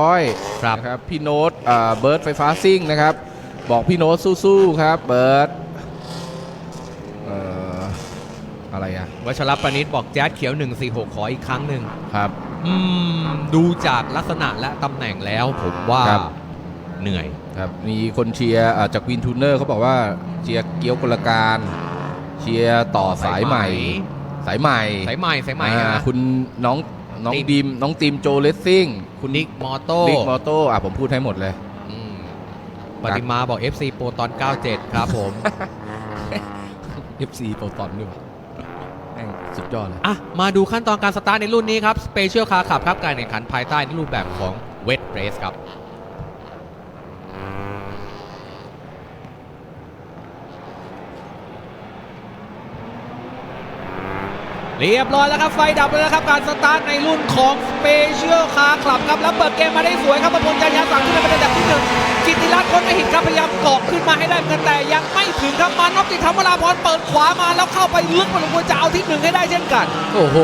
Speaker 1: 300
Speaker 2: ครับ
Speaker 1: นะครับพี่โน้ตเอ่อเบิร์ดไฟฟ้าซิ่งนะครับ บอกพี่โน้ตสู้ๆครับเบิร์ดเอ่ออะไรอะ
Speaker 2: วัชรประนิษบอกแจ๊ดเขียว 146 ขออีกครั้งหนึ่ง
Speaker 1: ครับ
Speaker 2: อืมดูจากลักษณะและตำแหน่งแล้วผมว่า
Speaker 1: ครับ
Speaker 2: เหนื่อย
Speaker 1: ครับมีคนเชียร์เอ่อจากวินทูเนอร์เขาบอกว่าเชียร์เกี้ยวกลการเชียร์ต่อสายใหม่ สายใหม่
Speaker 2: สายใหม่สายใหม่
Speaker 1: อ่า
Speaker 2: ฮะ
Speaker 1: คุณน้องน้อง
Speaker 2: ติ๊ม
Speaker 1: ดิมน้องติมโจเลสซิ่งคุณ
Speaker 2: นิกมอโต้
Speaker 1: นิกมอโต้อะผมพูดให้หมดเลย
Speaker 2: อืมปฏิมาบอก FC โปรตอน 97 ครับผม
Speaker 1: FC โปรตอนด้วยแม่งสุดยอดเลย
Speaker 2: อะมาดูขั้นตอนการสตาร์ทในรุ่นนี้ครับ Special Car Club ครับการแข่งขันภายใต้รูปแบบของ Wet Race ครับ เรียบร้อยแล้วครับไฟดับเลยนะครับการสตาร์ทในรุ่นของ Special Car Club ครับแล้วเปิดเกมมาได้สวยครับประพลจันยาสั่งขึ้นมาเป็นอันดับที่หนึ่งกิติรัตน์คนไม่หินครับพยายามเกาะขึ้นมาให้ได้เหมือนกันแต่ยังไม่ถึงครับมานพติธรรมราพรเปิดขวามาแล้วเข้าไปลึกพอสมควรจะเอาที่หนึ่งให้ได้เช่นกัน
Speaker 1: โอ้โห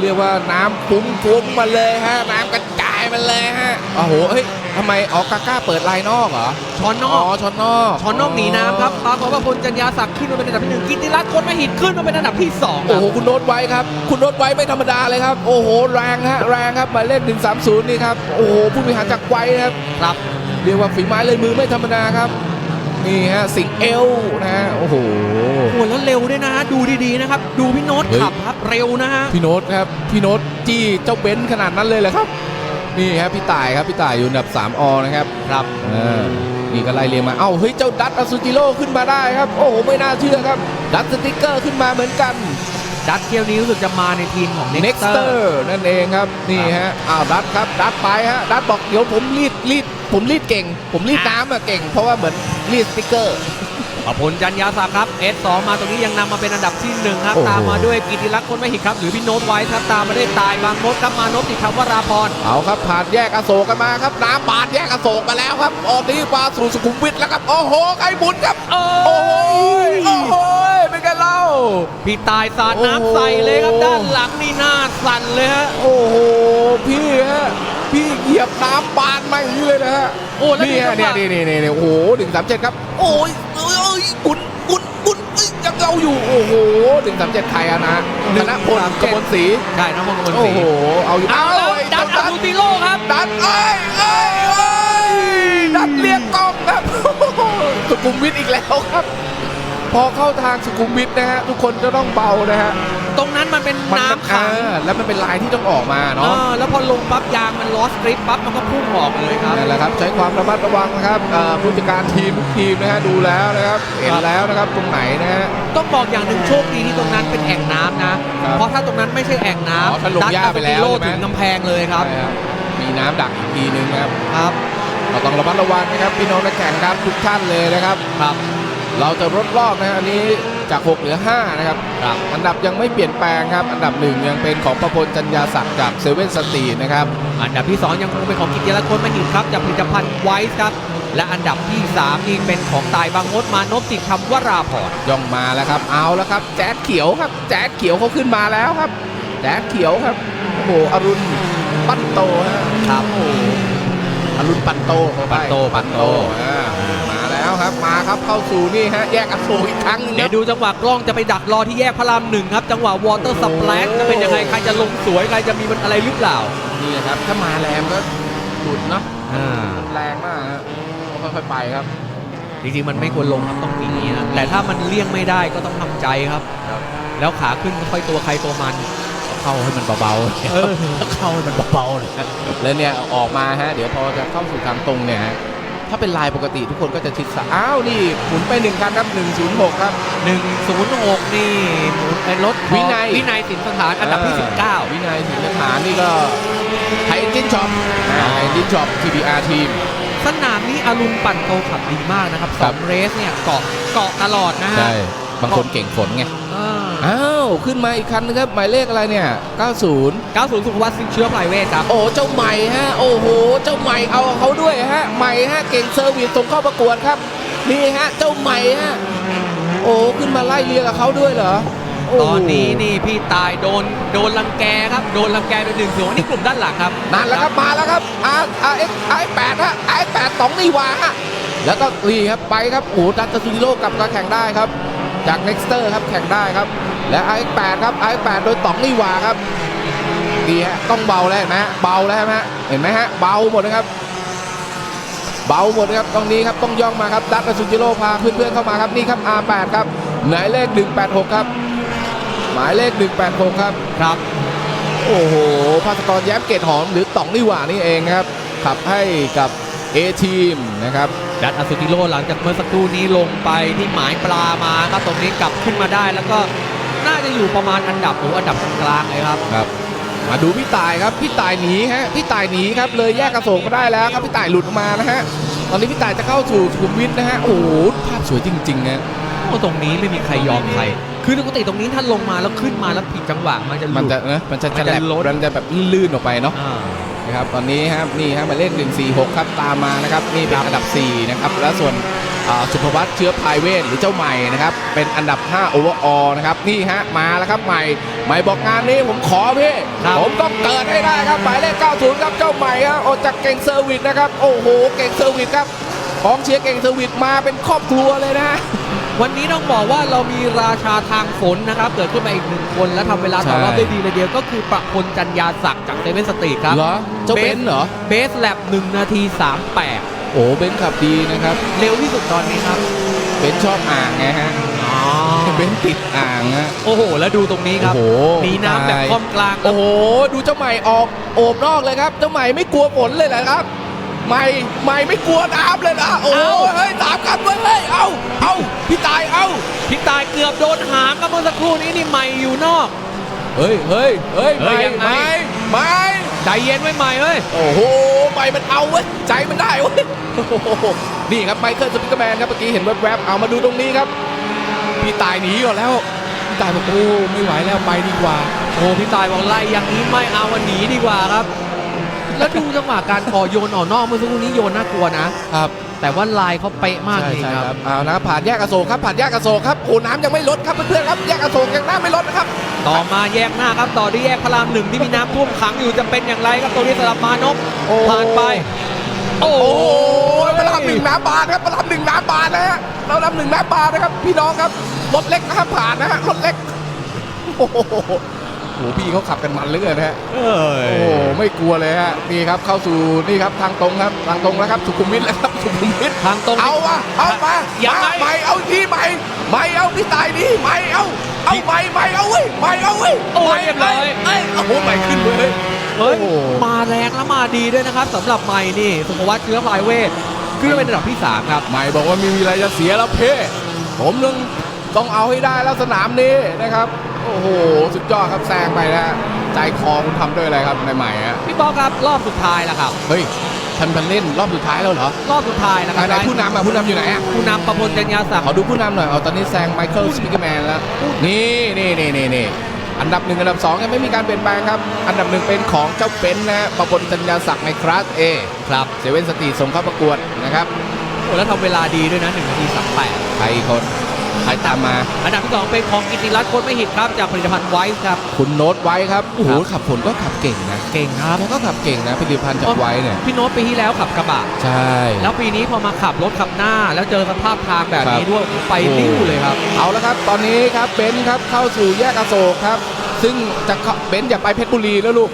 Speaker 1: เรียกว่าน้ำฟุ้งฟุ้งมาเลยฮะน้ำกระจายมาเลยฮะโอ้โหเฮ้ย ทำไมออกกาก้าเปิดลายนอกเหรอ
Speaker 2: ช้อนน
Speaker 1: อ๋
Speaker 2: อ
Speaker 1: อกช้อนนอก
Speaker 2: ช้อนนอกหนีน้ำครับปรากฏว่าพลจันยาศักดิ์ขึ้นมาเป็นอันดับที่หนึ่งกิติรัตน์คนไม่หินขึ้นมาเป็นอันดับที่สองค
Speaker 1: โอ้
Speaker 2: รับ
Speaker 1: โหคุณโน้ตไว้ครับ คุณโน้ตไว้ไม่ธรรมดาเลยครับ โอ้โหแรงฮะแรงครับหมายเลข130นี่ครับโอ้โหผู้บริหารจากไว้ครับ
Speaker 2: ครับ
Speaker 1: เรียกว่าฝีไม้ลายมือไม่ธรรมดาครับนี่ฮะสิงเอลนะฮะโอ้โห
Speaker 2: โอ้แล้วเร็วด้วยนะฮะดูดีๆนะครับ ดูพี่โน้ต
Speaker 1: เฮ้ย
Speaker 2: ขับครับเร็วนะฮะ
Speaker 1: พี่โน้ตครับพี่โน้ตจี้เจ้าเบนซ์ขนาดนั้นเลยเหรอครับ นี่ครับพี่ต่ายครับพี่ต่ายอยู่อันดับ3อนะครับ
Speaker 2: ครับ
Speaker 1: เออนี่ก็ไล่เรียงมาเอ้าเฮ้ยเจ้าดัตอาซูจิโร่ขึ้นมาได้ครับ โอ้โหไม่น่าเชื่อครับ ดัตสติกเกอร์ขึ้นมาเหมือนกัน
Speaker 2: ดัตเที่ยวนี้รู้สึกจะมาในทีมของ
Speaker 1: Nexter
Speaker 2: Nexter
Speaker 1: นั่นเองครับนี่ฮะอ้าวดัตครับดัตไปฮะดัตบอกเดี๋ยวผมรีดรีดผมรีดเก่ง ผมรีดน้ำอะเก่ง เพราะว่าเหมือนรีดสติกเกอร์
Speaker 2: ประพลจันยาศักดิ์ครับ S2 มาตรงนี้ยังนำมาเป็นอันดับที่หนึ่งครับ
Speaker 1: โอ้โห
Speaker 2: ตามมาด้วยกิติรักษ์คนไม่หินครับ หรือพี่โน้ตไว้ครับ ตามมาด้วยตายบางมดครับ มานพติคำวราพร
Speaker 1: เอาครับ ผ่านแยกอโศกกันมาครับ น้ำบาดแยกอโศกมาแล้วครับ ออกนี้มาสู่สุขุมวิทแล้วครับ โอ้โหใครบุญครับ
Speaker 2: เอ
Speaker 1: โอ้โห โอ้โห เป็นไงเล่า
Speaker 2: พี่ตายสาด
Speaker 1: โอ้โห
Speaker 2: น้ำใส่เลยครับ ด้านหลังนี่หน้าสั่นเลยฮะ
Speaker 1: โอ้โห พี่ฮะ พี่เหยียบน้ำบานมาอย่างนี้เลยนะฮะ
Speaker 2: โอ้แล้ว
Speaker 1: นี่ฮะ
Speaker 2: ดูจั
Speaker 1: เนี่ย
Speaker 2: งหวะ
Speaker 1: นี่นี่นี่โอ้โหหนึ่งสามเจ็ดครับ โอ้ยเอ้ยเอ้ยกุนกุนกุน เอ้ยยังเอาอยู่โอ้โหหนึ่งสามเจ็ดใครอะนะธนพลกมลศรี
Speaker 2: ใช่น้องมงคล
Speaker 1: โอ้
Speaker 2: ศรี
Speaker 1: โหเอาอยู่
Speaker 2: เอาแล้ว
Speaker 1: ไอ้
Speaker 2: ดัน
Speaker 1: เจ้า
Speaker 2: อารูติโร่ครับ
Speaker 1: ดันเอ้ยเอ้ยเอ้ยดันเรียกกล้องครับสุขุมวิทอีกแล้วครับ พอเข้าทางสุขุมวิทนะฮะทุกคนจะต้องเบานะฮะ
Speaker 2: ตรงนั้นมันเป็น
Speaker 1: มั
Speaker 2: น้ำขัง
Speaker 1: เออแล้วมันเป็นลายที่ต้องออกมา
Speaker 2: เอ
Speaker 1: เนาะ
Speaker 2: อแล้วพอลงปั๊บยางมันลอสกริปปั๊บมันก็พุ่งออกเลยครับ
Speaker 1: นั่นแหละครับ ใช้ความระมัดระวังนะครับเอ่อผู้จัดการทีมทุกทีมนะฮะดูแล้วนะครับเห็นแล้วนะครับตรงไหนนะฮะ
Speaker 2: ต้องบอกอย่างหนึ่งโชคดีที่ตรงนั้นเป็นแอ่งน้ำนะ
Speaker 1: ครับ
Speaker 2: เพราะถ้าตรงนั้นไม่ใช่แอ่ง
Speaker 1: อ๋อ
Speaker 2: น้ำ
Speaker 1: ถ้าลงหญ้าไปแล้ว
Speaker 2: ดันอารูติโร่
Speaker 1: ใช่ไหม
Speaker 2: ถึงกำแพงเลยครับ
Speaker 1: ใช่ครับมีน้ำดักอีกทีนึงนะครับ
Speaker 2: ครับ
Speaker 1: เราต้องระมัดระวังนะครับพี่น้องนักแข่งครับทุกท่านเลยนะครับ
Speaker 2: ครับ
Speaker 1: เราจะลดรอบนะฮะอันนี้จาก 6 เหลือ 5 นะครับ
Speaker 2: ครับ
Speaker 1: อันดับยังไม่เปลี่ยนแปลงครับ อันดับหนึ่งยังเป็นของประพลจัญญาศักดิ์จากเซเว่นสตรีนะครับ
Speaker 2: อันดับที่ 2 ยังคงเป็นของกิจยรคนมหิตครับจากผลิตภัณฑ์ไวท์ครับ และอันดับที่ 3 นี่เป็นของตายบางมดมานพติดคำวราพร
Speaker 1: ย่องมาแล้วครับ เอาแล้วครับ แจ๊ดเขียวครับ แจ๊ดเขียวเขาขึ้นมาแล้วครับ แจ๊ดเขียวครับโอ้โหอรุณปั้นโตฮะ
Speaker 2: ครับ
Speaker 1: โอ้โหอรุณปันโตเข้าไป
Speaker 2: ปันโตปันโต
Speaker 1: อ่ามาแล้ว ครับมาครับเข้าสู่นี่ฮะแยกอโศกอีกครั้งหนึงค
Speaker 2: เดี๋
Speaker 1: รั
Speaker 2: ย
Speaker 1: บ
Speaker 2: วดูจังหวะกล้องจะไปดักรอที่แยกพระรามหนึ่งครับ จังหวะวอเตอร์สปลชจะเป็นยังไง ใครจะลงสวย ใครจะมีมันอะไรหรือเปล่า
Speaker 1: นี่ครับถ้ามาแรงก็หลุดเนาะ
Speaker 2: อ่า
Speaker 1: แรงมากฮะต้องค่อยๆไปครับ
Speaker 2: จริงๆ มันไม่ควรลงครับต้องอย่างนี้นะแต่ถ้ามันเลี่ยงไม่ได้ก็ต้องทำใจครับ
Speaker 1: ครับ
Speaker 2: แล้วขาขึ้นก็ค่อยตัวใครตัวมัน
Speaker 1: เข้าให้มันเบาๆ
Speaker 2: เออ
Speaker 1: เข้าให้มันเบาๆเลย แล้วเนี่ยออกมาฮะเดี๋ยวพอจะเข้าสู่ทางตรงเนี่ยฮะ ถ้าเป็นลายปกติทุกคนก็จะชิดซ้ายอ้าวนี่หมุนไปหนึ่งคันครับ 106 ครับ
Speaker 2: 106 นี่หมุนเป็นรถของ
Speaker 1: วินัย
Speaker 2: วินัยสินสถานอันดับที่ 19
Speaker 1: วินัยสินฐานนี่ก็ไทยเอ็นจินช็อปไทยเอ็นจินช็อป TBR ทีม
Speaker 2: สนามนี้อารุณปั่นโตขับดีมากนะครับส
Speaker 1: ครั
Speaker 2: อบ งเรสเนี่ยเกาะเกาะตลอดนะฮะ
Speaker 1: ใช่บางคนเก่งฝนไง
Speaker 2: อ่า
Speaker 1: อ้าว ขึ้นมาอีกคันนึงครับ หมายเลขอะไรเนี่ย 90
Speaker 2: 90สุขวัตสินเชื้อไพรเวทครับ
Speaker 1: โอ้เจ้าใหม่ฮะ โอ้โห เจ้าใหม่เอาเขาด้วยฮะ ใหม่ฮะ เก่งเซอร์วิสส่งเข้าประกวดครับ นี่ฮะ เจ้าใหม่ฮะ โอ้ขึ้นมาไล่เรียกับเขาด้วยเหรอโโห
Speaker 2: ตอนนี้นี่พี่ตายโดนโดนรังแกครับ โดนรังแกไปหนึ่งส่วนนี่กลุ่มด้านหลังครับ
Speaker 1: นั่นแหละครับมาแล้วครับ R R X R X 8ฮะ R X 8สองนี่หวาฮะแล้วก็นี่ครับไปครับโอ้โหดัตตาซูริโร่กลับมาแข่งได้ครับ จาก Nexter ครับแข่งได้ครับ และ R X 8 ครับ R X 8 โดยต๋องนี่หวาครับดีฮะต้องเบาแล้วเห็นไหมฮะเบาแล้วใช่ไหมฮะเห็นไหมฮะเบาหมดนะครับ เบาหมดนะครับตรงนี้ครับต้องย่องมาครับดัตตาซูจิโร่พาเพื่อนๆเข้ามาครับนี่ครับ R8 ครับหมายเลข 186 ครับ หมายเลข 186 ครับ
Speaker 2: ครับ
Speaker 1: โอ้โหภาสกรแย้มเกตหอมหรือต่องนี่หว่านี่เองครับขับให้กับ A ทีมนะครับ
Speaker 2: ดัตอาสุติโร่หลังจากเมื่อสักครู่นี้ลงไปที่หมายปลามาครับตรงนี้กลับขึ้นมาได้ แล้วก็น่าจะอยู่ประมาณอันดับโอ้อันดับกลางๆเลยครับ
Speaker 1: ครับ มาดูพี่ต่ายครับพี่ต่ายหนีฮะพี่ต่ายหนีครับเลยแยกกระโสงมาได้แล้วครับพี่ต่ายหลุดออกมานะฮะตอนนี้พี่ต่ายจะเข้าสู่สุขุมวิทนะฮะโอ้โหภาพสวยจริงๆนะ
Speaker 2: โอ้ตรงนี้ไม่มีใครยอมใคร คือปกติตรงนี้ถ้าลงมาแล้วขึ้นมาแล้วผิดจังหวะมันจะห
Speaker 1: มัน
Speaker 2: ลุด
Speaker 1: จะนะมันจะ
Speaker 2: มัน
Speaker 1: จะ
Speaker 2: จะ
Speaker 1: แหลก
Speaker 2: ลด
Speaker 1: มันจะแบบลื่นๆออกไปเนาะ
Speaker 2: อ่า
Speaker 1: นะครับตอนนี้ครับนี่ฮะหมายเลข146 ครับตามมานะครับนี่เป็นอันดับ 4 นะครับ แล้วส่วนอ่าสุภวัตเชื้อพายเวทหรือเจ้าใหม่นะครับเป็นอันดับ 5 โอเวอร์ออนะครับนี่ฮะมาแล้วครับใหม่ใหม่บอกงานนี้ผมขอพี่
Speaker 2: ครับ
Speaker 1: ผมต้องเกิดให้ได้ครับหมายเลข90 ครับเจ้าใหม่ครับออกจากเก่งเซอร์วิสนะครับโอ้โหเก่งเซอร์วิสครับของเชียร์เก่งเซอร์วิสมาเป็นครอบครัวเลยนะ
Speaker 2: วันนี้ต้องบอกว่าเรามีราชาทางฝนนะครับ เกิดขึ้นมาอีกหนึ่งคนและทำเวลาต่อรอบ
Speaker 1: ใช่
Speaker 2: ได้ดีเลยเดียวก็คือประพลจันยาศักดิ์จากเซเว่นสตรีทครับ
Speaker 1: เหรอเจ้าเบนซ์เหรอ
Speaker 2: เบสแลบ1นาที38
Speaker 1: โอ้เบนซ์ขับดีนะครับ
Speaker 2: เร็วที่สุดตอนนี้ครับ
Speaker 1: เบนซ์ชอบอ่างไงฮะ
Speaker 2: อ๋อ
Speaker 1: เบนซ์ติดอ่างฮะ
Speaker 2: โอ้โห แล้วดูตรงนี้ครับ
Speaker 1: โอ้โห
Speaker 2: มีน้ำแบบ
Speaker 1: ตาย
Speaker 2: ค่อมกลางครั
Speaker 1: โอ้
Speaker 2: บ
Speaker 1: โห ดูเจ้าใหม่ออกโอบนอกเลยครับ เจ้าใหม่ไม่กลัวฝนเลยเหรอครับ ใหม่ใหม่ไม่กลัวน้ำเลยนะโอ้โหเฮ้ยสามคันเว้ยเฮ้ยเอาเอาพี่ตายเอา
Speaker 2: พี่ตายเกือบโดนหางครับเมื่อสักครู่นี้นี่ใหม่อยู่นอก
Speaker 1: เฮ้ยเฮ้ยเฮ้ย
Speaker 2: เฮ้
Speaker 1: ไม่
Speaker 2: ยยังไง
Speaker 1: ไม่ไม่
Speaker 2: ใจเย็นไว้ใหม่เว้ย
Speaker 1: โอ้โหใหม่มันเอาเว้ยใจมันได้เว้ยโอ้โหนี่ครับไมเคิลสปิกเกอร์แมนครับเมื่อกี้เห็นแวบๆเอามาดูตรงนี้ครับ พี่ตายหนีก่อนแล้วพี่ตายบอกโอ้ไม่ไหวแล้วไปดีกว่า
Speaker 2: โอ้พี่ตายบอกไล่อย่างนี้ไม่เอาวันหนีดีกว่าครับ แล้วดูจังหวะการคอโยนออกนอกเมื่อสักครู่นี้โยนน่ากลัวนะ
Speaker 1: ครับ
Speaker 2: แแต่ว่าลายเขาเป๊ะมาก
Speaker 1: ใช่
Speaker 2: จริง
Speaker 1: ใช่
Speaker 2: ค
Speaker 1: ค
Speaker 2: รั
Speaker 1: รับบเอานะผ่านแยกอโศกครับผ่านแยกอโศกครับโอ้น้ำยังไม่ลดครับเพื่อนๆครับแยกอโศกยังน้ำไม่ลดนะครับ
Speaker 2: ต่อมาแยกหน้าครับต่อด้วยแยกพระรามหนึ่งที่มีน้ำท่วมขังอยู่จะเป็นอย่างไรครับตรงนี้สำหรับมานพ
Speaker 1: โอ้
Speaker 2: ผ่านไป โอ้
Speaker 1: โอ้
Speaker 2: โห
Speaker 1: โหพระรามหนึ่งน้ำบาดครับพระรามหนึ่งน้ำบาดนะฮะพระรามหนึ่งน้ำบาดนะครับ พี่น้องครับรถเล็กนะครับผ่านนะฮะรถเล็กโอ้โห โอ้โหพี่เขาขับกันมันเหลือเกินนะฮะ
Speaker 2: เอ้ย
Speaker 1: โอ้โหไม่กลัวเลยฮะนี่ครับเข้าสู่นี่ครับทางตรงครับทางตรงแล้วครับสุขุมวิทแล้วครับสุขุมวิท
Speaker 2: ทางตรง
Speaker 1: เอาวะเอามา
Speaker 2: ยังไง
Speaker 1: มาไม่เอาที่ไม่ไม่เอาพี่ตายดีไม่เอาเอาไม่ไม่เอาเว้ยไม่เอาเว้ย
Speaker 2: โอ้ย
Speaker 1: ไม่
Speaker 2: เรียบร้อย
Speaker 1: เอ้ยโอ้โหไม่ขึ้นเลย
Speaker 2: เฮ้ย
Speaker 1: โอ้โห
Speaker 2: มาแรงแล้วมาดีด้วยนะครับสำหรับไมค์นี่สุภวัฒน์เชื้อพลายเวทขึ้นมาเป็นอันดับที่3ครับ
Speaker 1: ไม่บอกว่าไมมีอะไรจะเสียแล้วเพ่ผมต้อง ต้องเอาให้ได้แล้วสนามนี้นะครับ โอ้โห สุดยอดครับแซงไปนะฮะใจคอคุณทำด้วยอะไรครับในใหม่ฮะ
Speaker 2: พี่บอกครับรอบสุดท้ายแล้วครับ
Speaker 1: เฮ้ยทันพันเล่นรอบสุดท้ายแล้วเหรอ
Speaker 2: รอบสุดท้ายนะครั
Speaker 1: ไหนๆผู้นำอะผู้นำอยู่ไหนอะ
Speaker 2: ผู้นำประพลจัญญาศักดิ์
Speaker 1: ขอดูผู้นำหน่อยเอาตอนนี้แซงไมเคิลสปิกแมนแล้ว นี่นี่นี่นี่นี่อันดับหนึ่งอันดับสองยังไม่มีการเปลี่ยนแปลงครับ อันดับหนึ่งเป็นของเจ้าเป็นนะฮะประพลจัญญาศักดิ์ในคลาสเอ
Speaker 2: ครับ
Speaker 1: เซเว่นสตรีส่งเข้าประกวดนะครับ
Speaker 2: โอ้แล้วทำเวลาดีด้วยนะ1นาที38
Speaker 1: ใครอีกคน ใครตามมา
Speaker 2: อันดับที่2เป็นของกิติรัตน์คนไม่หิตครับจากผลิตภัณฑ์ไวท์ครับ
Speaker 1: คุณโน้ตไว้ครับโอ้โห
Speaker 2: ครับ
Speaker 1: ขับผลก็ขับเก่งนะ
Speaker 2: เก่งครับ
Speaker 1: แล้วก็ขับเก่งนะผลิตภัณฑ์จากไว้เนี่ย
Speaker 2: พี่โน้ตปีที่แล้วขับกระบะ
Speaker 1: ใช่
Speaker 2: แล้วปีนี้พอมาขับรถขับหน้า แล้วเจอสภาพทางแบบนี้
Speaker 1: ครับ
Speaker 2: ด้วยโอ้โหไปริ้วเลยครับ
Speaker 1: เอาละครับ ตอนนี้ครับเบนซ์ครับเข้าสู่แยกอโศกครับ ซึ่งจะเข้าเบนซ์อย่าไปเพชรบุรีแล้วลูก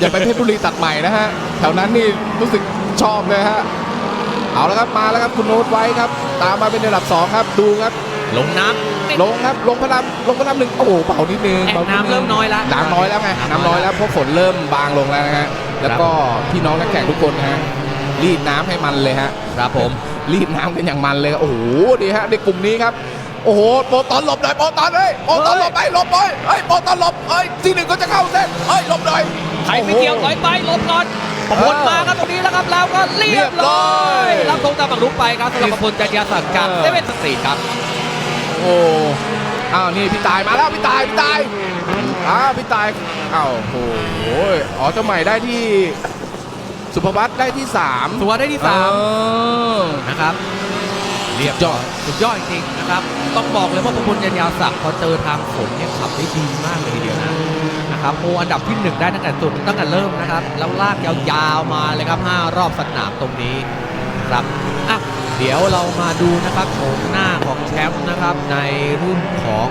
Speaker 1: อย่าไปเพชรบุรีตัดใหม่นะฮะแถวนั้นนี่รู้สึกชอบเลยฮะเอาละครับมาแล้วครับคุณโน้ตไว้ครับ ตามมาเป็นอันดับสองครับ ดูครับ
Speaker 2: ลงน้ำ
Speaker 1: ลงครับลงพระรามลงพระรามหนึ่งโอ้โหเป่านิดนึง
Speaker 2: แอ่ง
Speaker 1: บานิด
Speaker 2: น้ำเริ่มน้อยละ
Speaker 1: น้ำน้อยแล้วไง
Speaker 2: น้ำน้
Speaker 1: น้ำ
Speaker 2: อย
Speaker 1: น้อยแล้วเพราะฝนเริ่มบางลงแล้วนะฮะแล้วก็พี่น้องนักแข่งทุกคนนะฮะรีดน้ำให้มันเลยฮะ
Speaker 2: ครับผม
Speaker 1: รีดน้ำกันอย่างมันเลยครับโอ้โหดีฮะในกลุ่มนี้ครับ โอ้โหโปรตอนหลบหน่อยโปรตอนเฮ้ยโปรตอนหลบไปหลบไปเฮ้ยโปรตอนหลบเฮ้ยที่หนึ่งก็จะเข้าเส้นเฮ้ยหลบหน่อย
Speaker 2: ใครไม่เกี่ยวถอยไปหลบก่อนประพลมาครับตรงนี้แล้วครับแล้วก็เรียบร้อยรับธงตามฝั่งลุกไปครับสำหรับประพลจัญญาศักดิ์จากเซเว่นสตรีทครับ
Speaker 1: โอ้อ้าวนี่พี่ตายมาแล้วพี่ตายพี่ตายอ้าวพี่ตายอ้าวโอ้โหอ๋อเจ้าใหม่ได้ที่สุภวัตได้ที่สาม
Speaker 2: ตัวได้ที่สาม
Speaker 1: เออ
Speaker 2: นะครับ
Speaker 1: เรียบยอด
Speaker 2: สุดยอดจริงๆนะครับ ต้องบอกเลยว่าประพลยันยาวศักดิ์พอเจอทางฝนเนี่ยขับได้ดีมากเลยทีเดียวนะนะครับโออันดับที่หนึ่งได้ตั้งแต่สุดตั้งแต่เริ่มนะครับ แล้วลากยาวๆมาเลยครับ5รอบสนามตรงนี้ครับอะ เดี๋ยวเรามาดูนะครับโฉมหน้าของแชมป์นะครับ ในรุ่นของ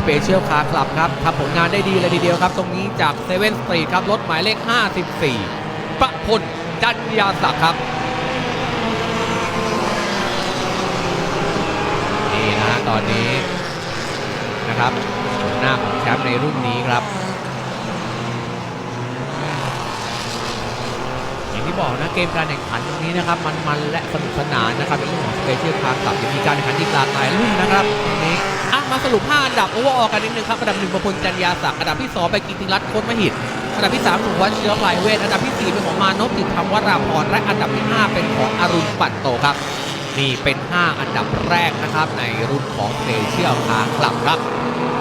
Speaker 2: Special Car Club ครับทำผลงานได้ดีเลยทีเดียวครับ ตรงนี้จากเซเว่นสตรีทครับรถหมายเลข 54 ประพลจันยาศักดิ์ครับนี่นะตอนนี้นะครับหน้าของแชมป์ในรุ่นนี้ครับ อย่าง ที่บอกนะเกมการแข่งขันตรงนี้นะครับมันๆและสนุกสนานนะครับในเรื่องของสเปเชียลคาร์ขับจะมีการแข่งขันอีกหลากหลายรุ่นนะครับตรงนี้อะมาสรุป5อันดับโอเวอร์ออกันนิดนึงครับอันดับหนึ่งประพลจันยาศักดิ์อันดับที่2ไปกิติรัตน์โคตรมหิตอันดับที่3สุวัชเชื้อลายเวทอันดับที่ 4 เป็นของมานพจิตธรรมวราพรและอันดับที่ 5 เป็นของอรุณปัตโตครับนี่เป็น 5 อันดับแรกนะครับในรุ่นของเซเชียลคาร์คลับครับ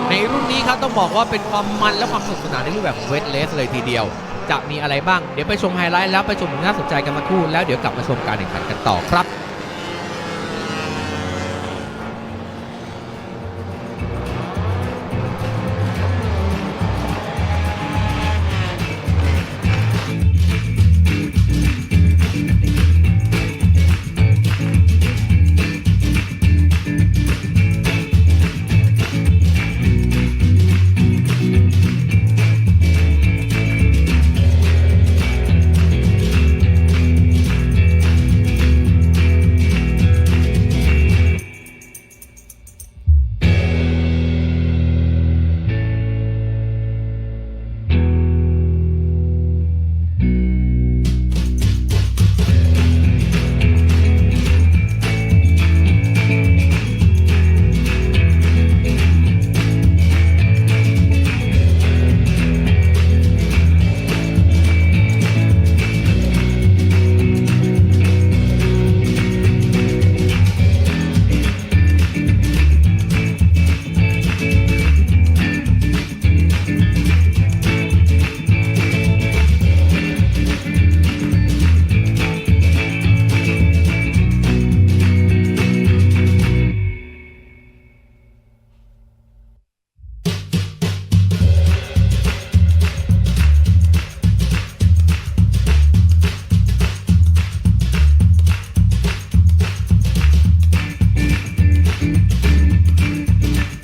Speaker 2: ในรุ่นนี้ครับต้องบอกว่าเป็นความมันและความสนุกสนานในรูปแบบของเวทเลสเลยทีเดียว จะมีอะไรบ้าง เดี๋ยวไปชมไฮไลท์แล้วไปชมน่าสนใจกันมาคู่แล้วเดี๋ยวกลับมาชมการแข่งขันกันต่อครับ